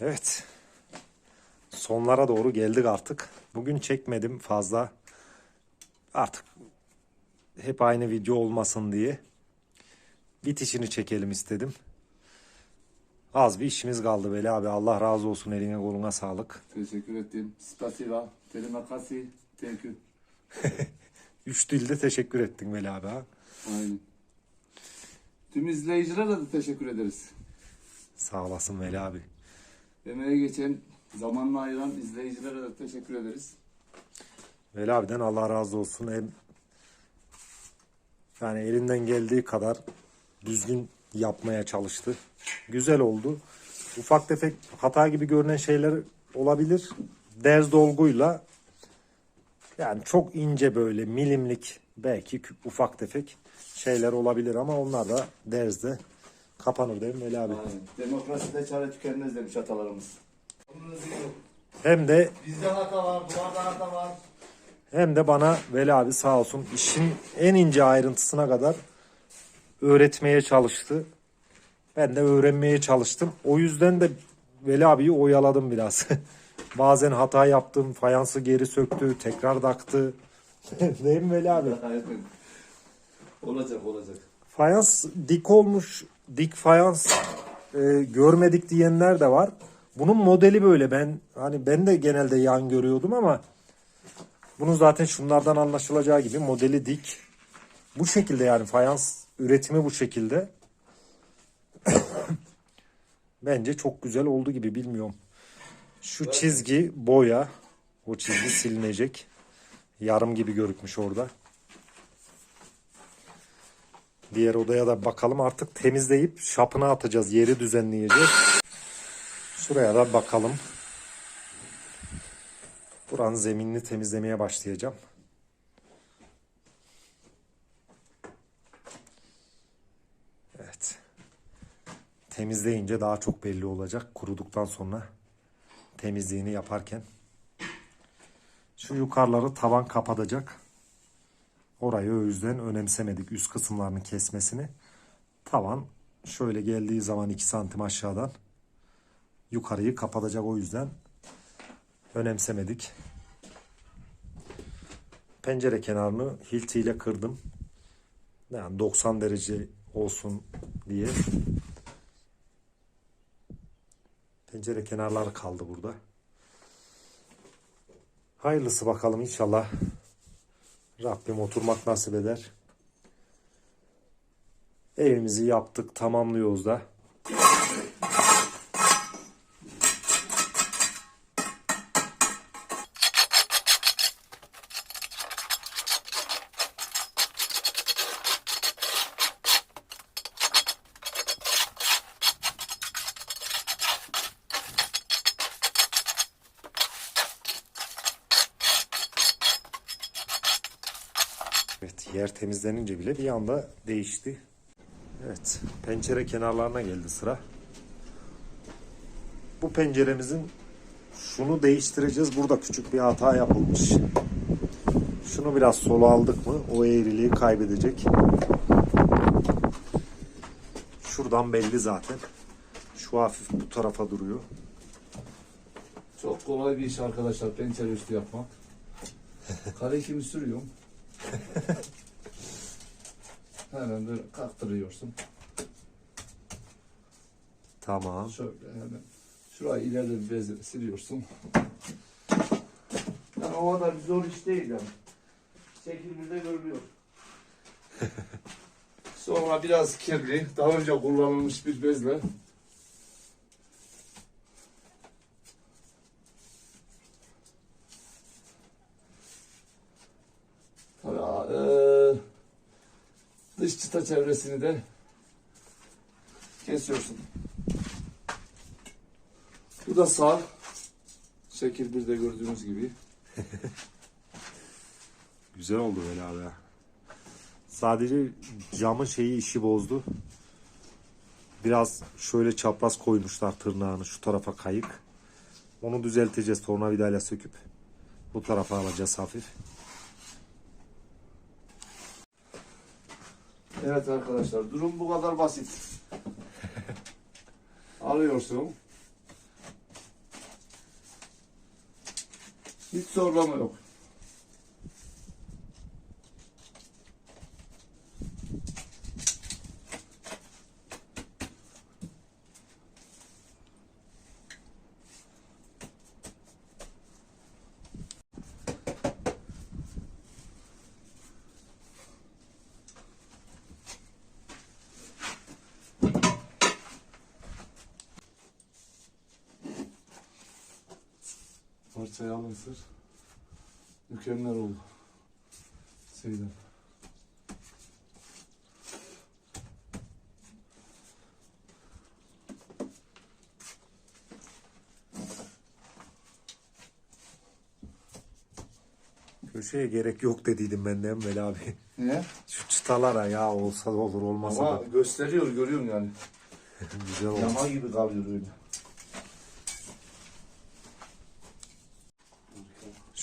Evet. Sonlara doğru geldik artık. Bugün çekmedim fazla. Artık hep aynı video olmasın diye bitişini çekelim istedim. Az bir işimiz kaldı Veli abi. Allah razı olsun eline koluna sağlık. Teşekkür ettim. Spasiba. Terima kasih. Thank you. Üç dilde teşekkür ettin Veli abi ha. Aynen. Tüm izleyicilere de teşekkür ederiz. Sağ olasın Veli abi. Emeğe geçen, zamanla ayıran izleyicilere de teşekkür ederiz. Veli abiden Allah razı olsun. Hem yani elinden geldiği kadar düzgün yapmaya çalıştı. Güzel oldu. Ufak tefek hata gibi görünen şeyler olabilir. Derz dolguyla yani çok ince böyle milimlik belki ufak tefek şeyler olabilir ama onlar da derzde kapanır değil mi Veli abi? Aynen. Demokraside çare tükenmez demiş atalarımız. Hem de Bizde hata var, duvarda hata var. Hem de bana Veli abi sağ olsun işin en ince ayrıntısına kadar öğretmeye çalıştı. Ben de öğrenmeye çalıştım. O yüzden de Veli abiyi oyaladım biraz. Bazen hata yaptım, fayansı geri söktü, tekrar taktı. Değil mi Veli abi? Olacak, olacak. Fayans dik olmuş, dik fayans e, görmedik diyenler de var. Bunun modeli böyle. Ben hani ben de genelde yan görüyordum ama bunun zaten şunlardan anlaşılacağı gibi modeli dik. Bu şekilde yani fayans üretimi bu şekilde. Bence çok güzel oldu gibi bilmiyorum. Şu çizgi boya. O çizgi silinecek. Yarım gibi görükmüş orada. Diğer odaya da bakalım artık temizleyip şapına atacağız. Yeri düzenleyeceğiz. Şuraya da bakalım. Buranın zeminini temizlemeye başlayacağım. Evet. Temizleyince daha çok belli olacak. Kuruduktan sonra temizliğini yaparken. Şu yukarıları tavan kapatacak. Orayı o yüzden önemsemedik üst kısımlarını kesmesini. Tavan şöyle geldiği zaman 2 santim aşağıdan yukarıyı kapatacak o yüzden önemsemedik. Pencere kenarını hiltiyle kırdım. Yani 90 derece olsun diye. Pencere kenarları kaldı burada. Hayırlısı bakalım inşallah. Rabbim oturmak nasip eder. Evimizi yaptık, tamamlıyoruz da. Evet, yer temizlenince bile bir anda değişti. Evet, pencere kenarlarına geldi sıra. Bu penceremizin şunu değiştireceğiz. Burada küçük bir hata yapılmış. Şunu biraz sola aldık mı o eğriliği kaybedecek. Şuradan belli zaten. Şu hafif bu tarafa duruyor. Çok kolay bir iş arkadaşlar pencere üstü yapmak. Kare kimi sürüyorum. Hemen böyle kaktırıyorsun. Tamam. Şöyle hemen şurayı ileride bezle siliyorsun. Yani o kadar bir zor iş değil yani. Şekil bir de görülüyor. Sonra biraz kirli, daha önce kullanılmış bir bezle Tabii eee, çıta çevresini de kesiyorsun. Bu da sağ. Şekil bir de gördüğünüz gibi. Güzel oldu böyle abi. Sadece camın şeyi işi bozdu. Biraz şöyle çapraz koymuşlar tırnağını şu tarafa kayık. Onu düzelteceğiz tornavidayla söküp bu tarafa alacağız hafif. Evet arkadaşlar durum bu kadar basit. Alıyorsun. Hiç zorlama yok. Parçayı al ısır. Mükemmel oldu. Seyden. Köşeye gerek yok dediydim ben de Enver abi. Niye? Şu çıtalara ya olsa da olur olmasa Ama da gösteriyor görüyorum yani. güzel olur. Yama gibi kalıyor öyle.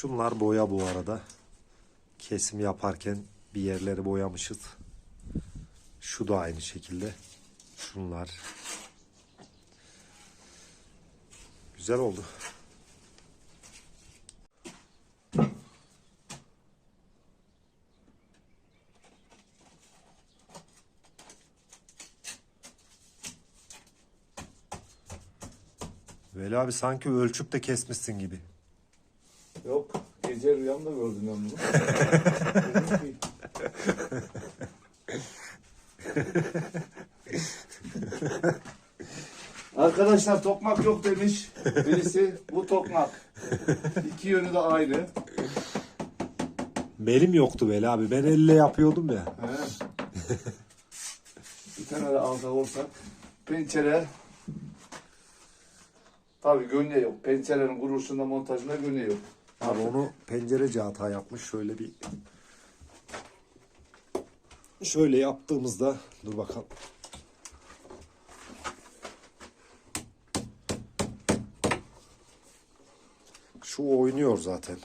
Şunlar boya bu arada. Kesim yaparken bir yerleri boyamışız. Şu da aynı şekilde. Şunlar. Güzel oldu. Veli abi sanki ölçüp de kesmişsin gibi. Yok. Gece rüyamda gördüm ben bunu. Dedim ki, Arkadaşlar tokmak yok demiş birisi. Bu tokmak. İki yönü de aynı. Belim yoktu Veli abi. Ben elle yapıyordum ya. He. Bir tane de alta olsak. Pencere. Tabii gönye yok. Pencerenin kuruluşunda montajında gönye yok. Abi onu pencereci hata yapmış. Şöyle bir şöyle yaptığımızda dur bakalım. Şu oynuyor zaten.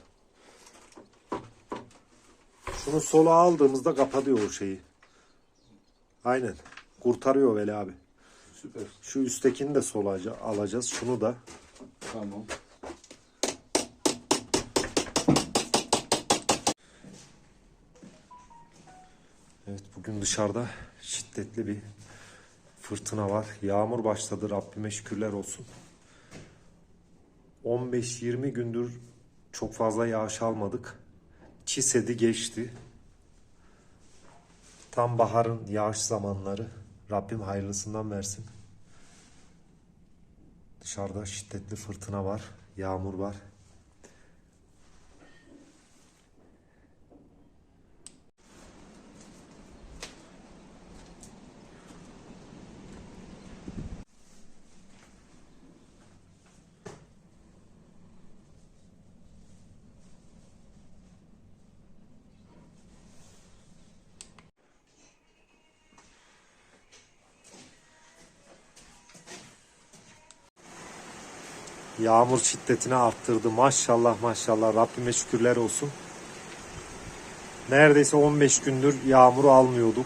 Şunu sola aldığımızda kapatıyor o şeyi. Aynen. Kurtarıyor Veli abi. Süper. Şu üsttekini de sola alacağız. Şunu da. Tamam. Bugün dışarıda şiddetli bir fırtına var. Yağmur başladı Rabbime şükürler olsun. 15-20 gündür çok fazla yağış almadık. Çisedi geçti. Tam baharın yağış zamanları. Rabbim hayırlısından versin. Dışarıda şiddetli fırtına var. Yağmur var. Yağmur şiddetini arttırdı. Maşallah maşallah Rabbime şükürler olsun. Neredeyse 15 gündür yağmuru almıyorduk.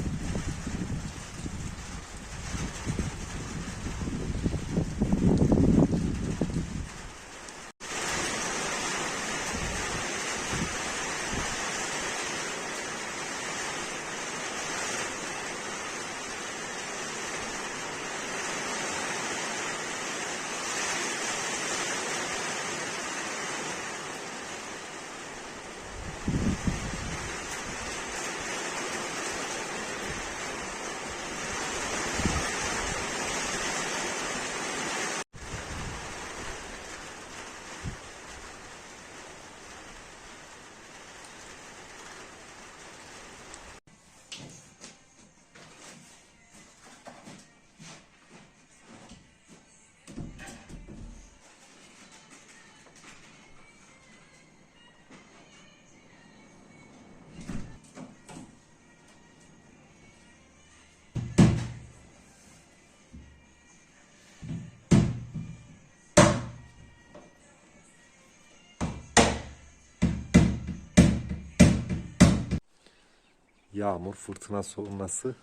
Yağmur, fırtına sonrası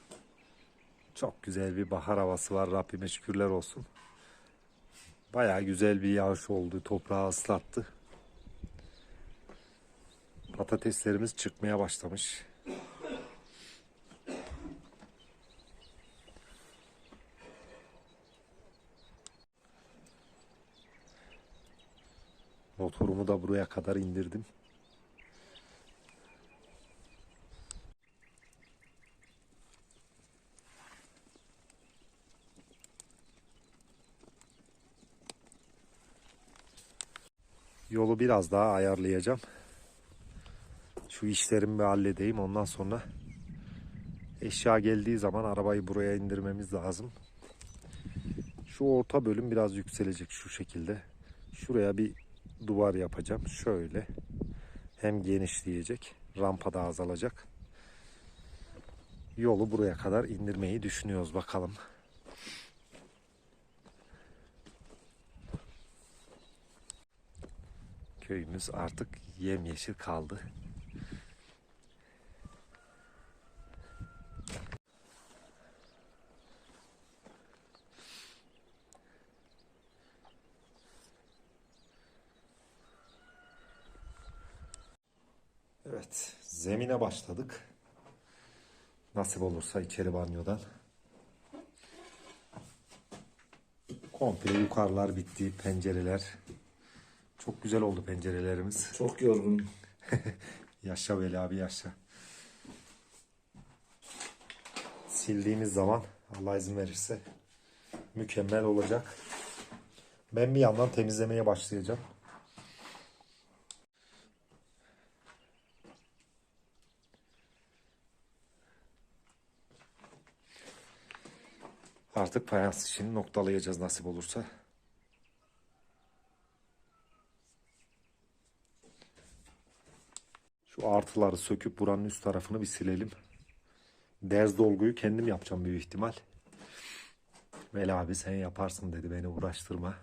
çok güzel bir bahar havası var. Rabbime şükürler olsun. Bayağı güzel bir yağış oldu. Toprağı ıslattı. Patateslerimiz çıkmaya başlamış. Motorumu da buraya kadar indirdim. Yolu biraz daha ayarlayacağım. Şu işlerimi bir halledeyim. Ondan sonra eşya geldiği zaman arabayı buraya indirmemiz lazım. Şu orta bölüm biraz yükselecek şu şekilde. Şuraya bir duvar yapacağım. Şöyle. Hem genişleyecek. Rampa da azalacak. Yolu buraya kadar indirmeyi düşünüyoruz bakalım. Köyümüz artık yemyeşil kaldı. Evet, zemine başladık. Nasip olursa içeri banyodan. Komple yukarılar bitti, pencereler. Çok güzel oldu pencerelerimiz. Çok yorgun. Yaşa Veli abi yaşa. Sildiğimiz zaman Allah izin verirse mükemmel olacak. Ben bir yandan temizlemeye başlayacağım. Artık fayans işini noktalayacağız nasip olursa. Artıları söküp buranın üst tarafını bir silelim. Derz dolguyu kendim yapacağım büyük ihtimal. Veli abi sen yaparsın dedi beni uğraştırma.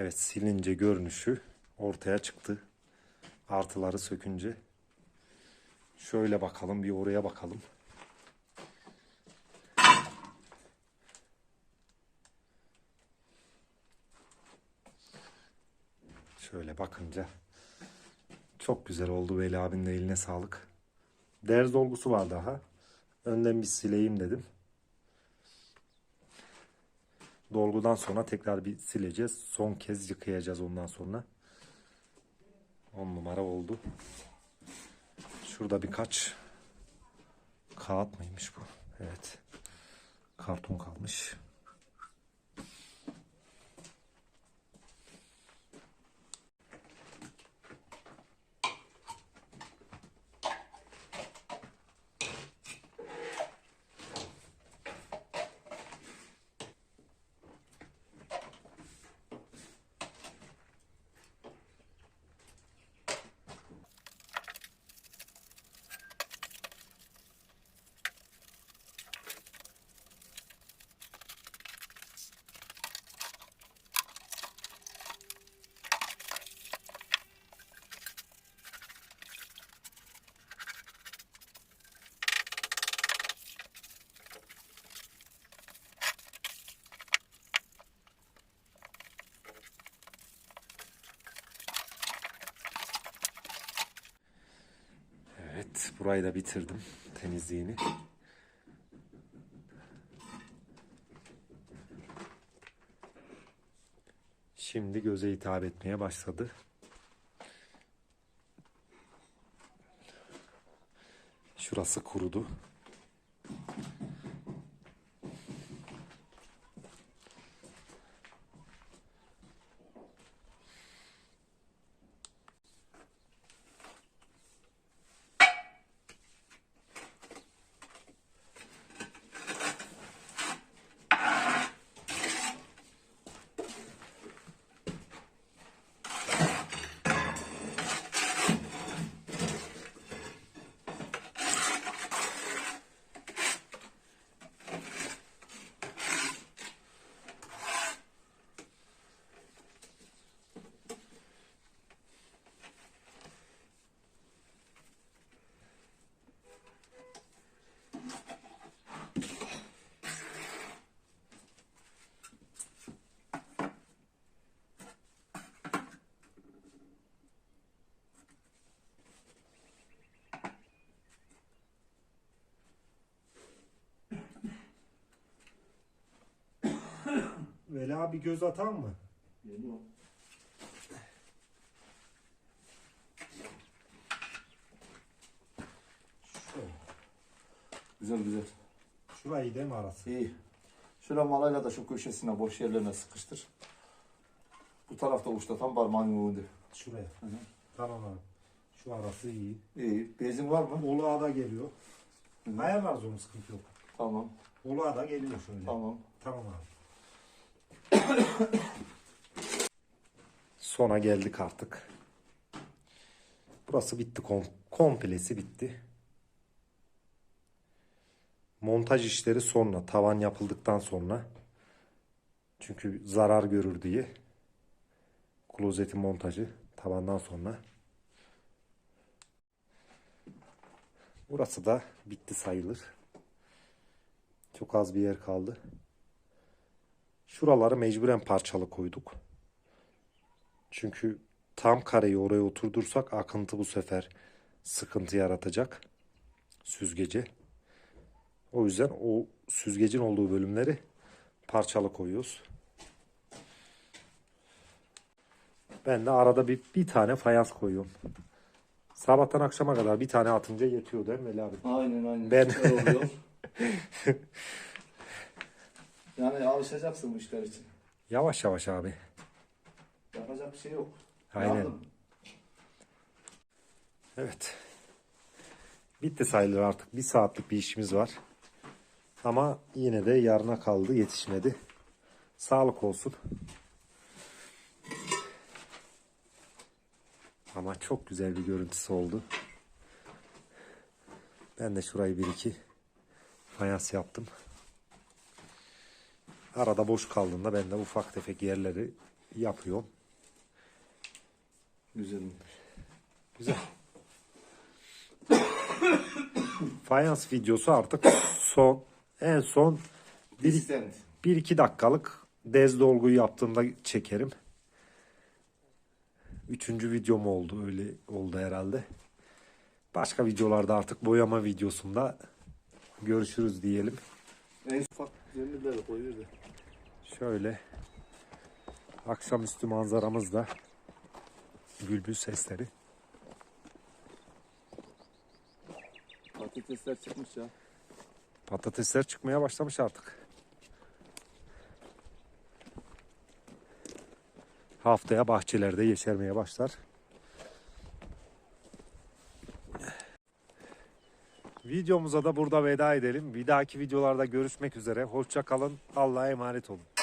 Evet silince görünüşü ortaya çıktı. Artıları sökünce. Şöyle bakalım bir oraya bakalım. Şöyle bakınca Çok güzel oldu Veli abinin eline sağlık. Derz dolgusu var daha. Önden bir sileyim dedim. Dolgudan sonra tekrar bir sileceğiz. Son kez yıkayacağız ondan sonra. 10 numara oldu. Şurada birkaç kağıt mıymış bu? Evet. Karton kalmış. Evet, burayı bitirdim temizliğini. Şimdi göze hitap etmeye başladı. Şurası kurudu. Veli abi göz atan mı? Geliyor. Güzel güzel. Şurayı değil mi arası? İyi. Şöyle malayla da şu köşesine boş yerlerine sıkıştır. Bu tarafta uçta tam parmağın vurdu. Şuraya. Tamam abi. Şu arası iyi. İyi. Bezin var mı? Oluğa da geliyor. Hı. Ayarlarız onu sıkıntı yok. Tamam. Oluğa da geliyor şöyle. Tamam. Tamam abi. Sona geldik artık. Burası bitti. Kom komplesi bitti. Montaj işleri sonra. Tavan yapıldıktan sonra. Çünkü zarar görür diye. Klozetin montajı tavandan sonra. Burası da bitti sayılır. Çok az bir yer kaldı. Şuraları mecburen parçalı koyduk. Çünkü tam kareyi oraya oturdursak akıntı bu sefer sıkıntı yaratacak. Süzgece. O yüzden o süzgecin olduğu bölümleri parçalı koyuyoruz. Ben de arada bir, bir tane fayans koyuyorum. Sabahtan akşama kadar bir tane atınca yetiyor değil mi Veli abi? Aynen aynen. Ben-. yani alışacaksın bu işler için. Yavaş yavaş abi. Yapacak bir şey yok. Aynen. Yardım. Evet. Bitti sayılır artık. Bir saatlik bir işimiz var. Ama yine de yarına kaldı. Yetişmedi. Sağlık olsun. Ama çok güzel bir görüntüsü oldu. Ben de şurayı bir iki fayans yaptım. Arada boş kaldığında ben de ufak tefek yerleri yapıyorum. Güzel. Güzel. Fayans videosu artık son en son bir, bir iki dakikalık dez dolguyu yaptığımda çekerim. Üçüncü videom oldu öyle oldu herhalde. Başka videolarda artık boyama videosunda görüşürüz diyelim. En ufak demirleri koyuyordu. Şöyle akşamüstü manzaramız da bülbül sesleri. Patatesler çıkmış ya. Patatesler çıkmaya başlamış artık. Haftaya bahçelerde yeşermeye başlar. Videomuza da burada veda edelim. Bir dahaki videolarda görüşmek üzere. Hoşça kalın. Allah'a emanet olun.